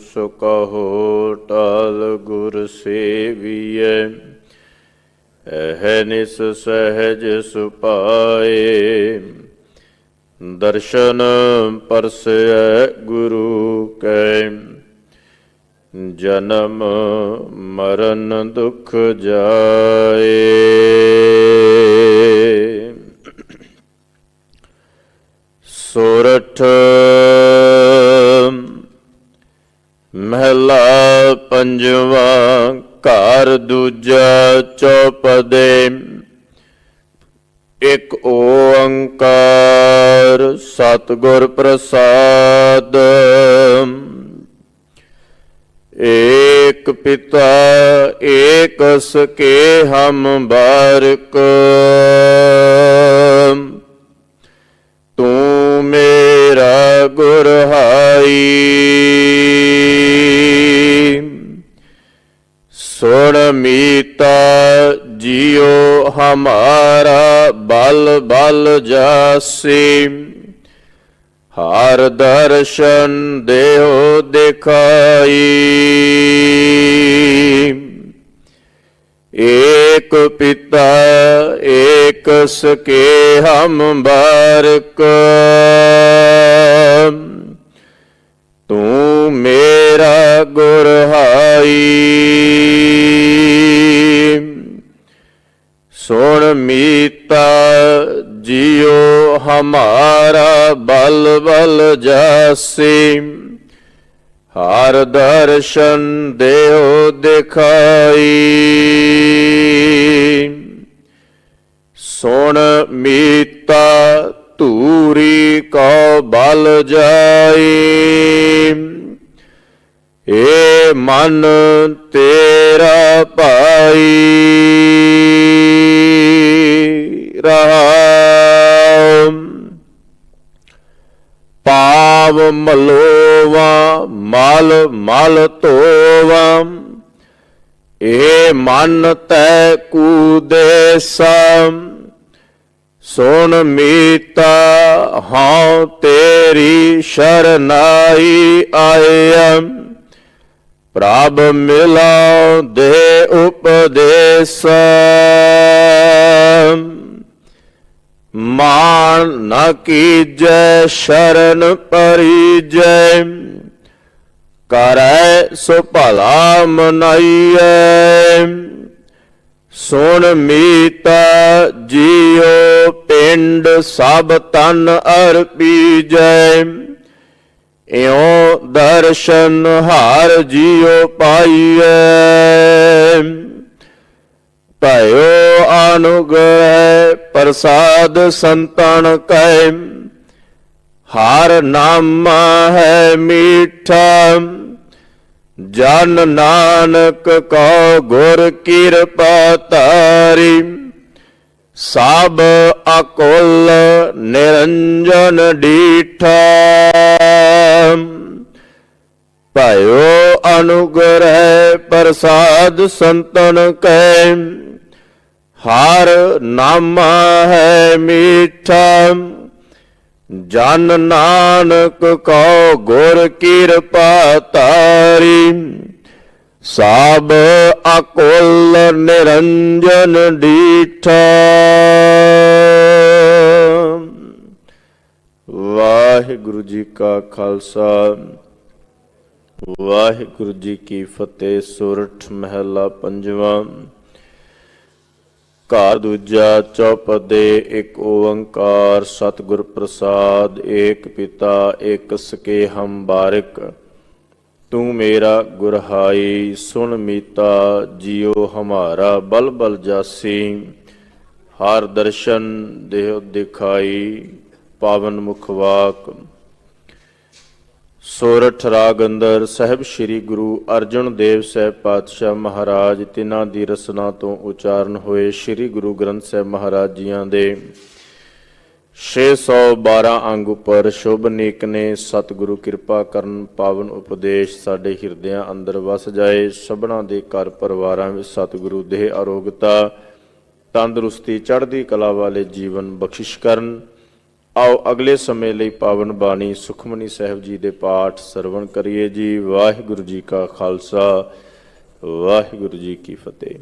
ਸੋ ਕਹੋ, ਟਲ ਗੁਰ ਸੇਵੀਐ, ਇਹ ਨਿਸ ਸਹਿਜ ਸੁਪਾਏ। ਦਰਸ਼ਨ ਪਰਸੈ ਗੁਰੂ ਕੈ, ਜਨਮ ਮਰਨ ਦੁਖ ਜਾਏ। ਸੋਰਠ ਮਹਿਲਾ ਪੰਜਵਾ ਘਰ ਦੂਜਾ ਚੌਪਦੇ। ਇਕ ਓੰਕਾਰ ਸਤਿਗੁਰ ਪ੍ਰਸਾਦ। ਏਕ ਪਿਤਾ ਏਕ ਸਕੇ ਹਮ ਬਾਰਕ। ਜਿਉ ਹਮਾਰਾ ਬਲ ਬਲ ਜਾਸੀ। ਹਰ ਦਰਸ਼ਨ ਦੇਉ ਦਿਖਾਈ। ਏਕ ਪਿਤਾ, ਏਕ ਸਕੇ ਹਮ ਬਾਰਕ। ਤੂੰ ਮੇਰਾ ਗੁਰ ਹਾਈ। ਸੁਣ ਮੀਤਾ ਜਿਉ ਹਮਾਰਾ ਬਲ ਬਲ ਜਾਸੀ। ਹਰ ਦਰਸ਼ਨ ਦੇਉ ਦਿਖਾਈ। ਸੁਣ ਮੀਤਾ ਧੂਰੀ ਕੋ ਬਲ ਜਾਈ। ਏ ਮਨ ਤੇ ਪਾਵ ਮਲੋਵਾ, ਮਲ ਮਲ ਧੋਵਾ ਏ ਮਨ ਤੈ ਕੂਦੇ ਸਮ ਸੁਣ ਮੀਤਾ ਹਾਂ ਤੇਰੀ ਸ਼ਰਨਾਈ ਆਇਮ ਪ੍ਰਭ ਮਿਲਾ ਦੇ ਉਪਦੇਸ। ਮਾਨ ਨ ਕੀਜੈ, ਸ਼ਰਨ ਪਰਿਜੈ। ਕਰੈ ਸੋ ਭਲਾ ਮਨਾਈਐ। ਸੁਣ ਮੀਤਾ, ਜੀਉ ਪਿੰਡ ਸਭ ਤਨ ਅਰਪੀਜੈ। ਇਉ ਦਰਸ਼ਨ ਹਰ ਜੀਉ ਪਾਈਐ। ਭਇਓ ਅਨੁਗ੍ਰਹਿ ਪ੍ਰਸਾਦ ਸੰਤਨ ਕੈ ਹਰ ਨਾਮ ਹੈ ਮੀਠਾ। ਜਨ ਨਾਨਕ ਕੋ ਗੁਰ ਕਿਰਪਾ ਤਾਰੀ ਸਭ ਅਕੁਲ ਨਿਰੰਜਨ ਡੀਠਾ। ਭਇਓ ਅਨੁਗ੍ਰਹਿ ਪ੍ਰਸਾਦ ਸੰਤਨ ਕੈ ਹਰ ਨਾਮ ਹੈ ਮੀਠਾ। ਜਨ ਨਾਨਕ ਕੋ ਗੁਰ ਕਿਰਪਾ ਤਾਰੀ। ਸਭ ਅਕੁਲ ਨਿਰੰਜਨ ਡੀਠਾ। ਵਾਹਿਗੁਰੂ ਜੀ ਕਾ ਖਾਲਸਾ। ਵਾਹਿਗੁਰੂ ਜੀ ਕੀ ਫਤਿਹ, ਸੁਰਠ ਮਹਿਲਾ ਪੰਜਵਾਂ। ਘਰ ਦੂਜਾ ਚੌਪਦੇ ਇੱਕ ਓੰਕਾਰ ਸਤਿਗੁਰ ਪ੍ਰਸਾਦ, ਏਕ ਪਿਤਾ ਇੱਕ ਸਕੇ ਹਮ ਬਾਰਿਕ। ਤੂੰ ਮੇਰਾ ਗੁਰਹਾਈ ਸੁਣ ਮੀਤਾ, ਜਿਉ ਹਮਾਰਾ, ਬਲ ਬਲ ਜਾਸੀ। ਹਰ ਦਰਸ਼ਨ ਦੇਹ ਦਿਖਾਈ, ਪਾਵਨ ਮੁਖ ਵਾਕ। ਸੋਰਠ ਰਾਗ ਅੰਦਰ ਸਹਿਬ ਸ੍ਰੀ ਗੁਰੂ ਅਰਜਨ ਦੇਵ ਸਾਹਿਬ ਪਾਤਸ਼ਾਹ ਮਹਾਰਾਜ ਤਿਨਾਂ ਦੀ ਰਸਨਾ ਤੋਂ ਉਚਾਰਨ ਹੋਏ ਸ੍ਰੀ ਗੁਰੂ ਗ੍ਰੰਥ ਸਾਹਿਬ ਮਹਾਰਾਜ ਜੀਆਂ ਦੇ 612 ਅੰਗ ਉੱਪਰ ਸ਼ੁਭ ਨੇਕ ਨੇ, ਸਤਿਗੁਰੂ ਕਿਰਪਾ ਕਰਨ ਪਾਵਨ ਉਪਦੇਸ਼ ਸਾਡੇ ਹਿਰਦਿਆਂ ਅੰਦਰ ਵਸ ਜਾਏ, ਸਭਨਾ ਦੇ ਘਰ ਪਰਿਵਾਰਾਂ ਵਿੱਚ ਸਤਿਗੁਰੂ ਦੇਹ ਅਰੋਗਤਾ, ਤੰਦਰੁਸਤੀ, ਚੜ੍ਹਦੀ ਕਲਾ ਵਾਲੇ ਜੀਵਨ ਬਖਸ਼ਿਸ਼ ਕਰਨ ਆਓ ਅਗਲੇ ਸਮੇਂ ਲਈ ਪਾਵਨ ਬਾਣੀ ਸੁਖਮਨੀ ਸਾਹਿਬ ਜੀ ਦੇ ਪਾਠ ਸਰਵਣ ਕਰੀਏ ਜੀ। ਵਾਹਿਗੁਰੂ ਜੀ ਕਾ ਖਾਲਸਾ, ਵਾਹਿਗੁਰੂ ਜੀ ਕੀ ਫਤਿਹ।